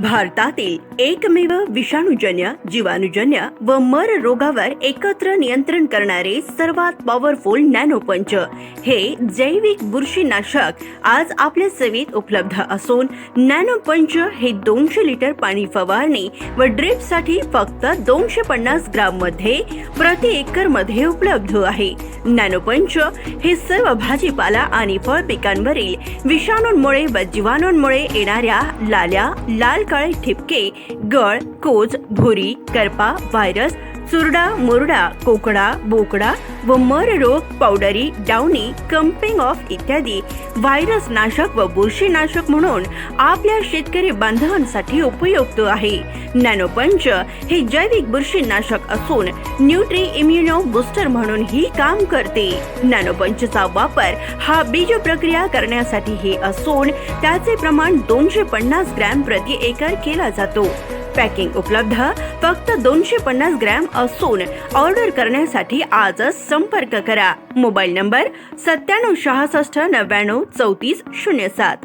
भारतातील एकमेव विषाणूजन्य जीवाणूजन्य व मर रोगावर एकत्र नियंत्रण करणारे सर्वात पॉवरफुल नॅनोपंच हे जैविक बुरशीनाशक आज आपल्या सेवेत उपलब्ध असून नॅनोपंच हे दोनशे लिटर पाणी फवारणी व ड्रिपसाठी फक्त दोनशे पन्नास ग्राममध्ये प्रति एकरमध्ये उपलब्ध आहे. नॅनोपंच हे सर्व भाजीपाला आणि फळ पिकांवरील विषाणूंमुळे व जीवाणूंमुळे येणाऱ्या लाल्या लाल कळ ठिपके गळ कोज भुरी करपा व्हायरस चुरडा मुरडा कोकडा बोकडा व मर रोग पावडरी डाउनी कंपिंग ऑफ इत्यादी व्हायरस नाशक व बुरशीनाशक म्हणून आपल्या शेतकरी बांधवांसाठी उपयुक्त आहे. नॅनोपंच हे जैविक बुरशीनाशक असून न्यूट्री इम्युनो बुस्टर म्हणूनही काम करते. नॅनोपंचचा वापर हा बीज प्रक्रिया करण्यासाठीही असून त्याचे प्रमाण दोनशे पन्नास ग्रॅम प्रति एकर केला जातो. पॅकिंग उपलब्ध फक्त दोनशे पन्नास ग्रॅम असून ऑर्डर करण्यासाठी आजच संपर्क करा. मोबाईल नंबर सत्त्याण्णव सहासष्ट नव्याण्णव चौतीस शून्य सात.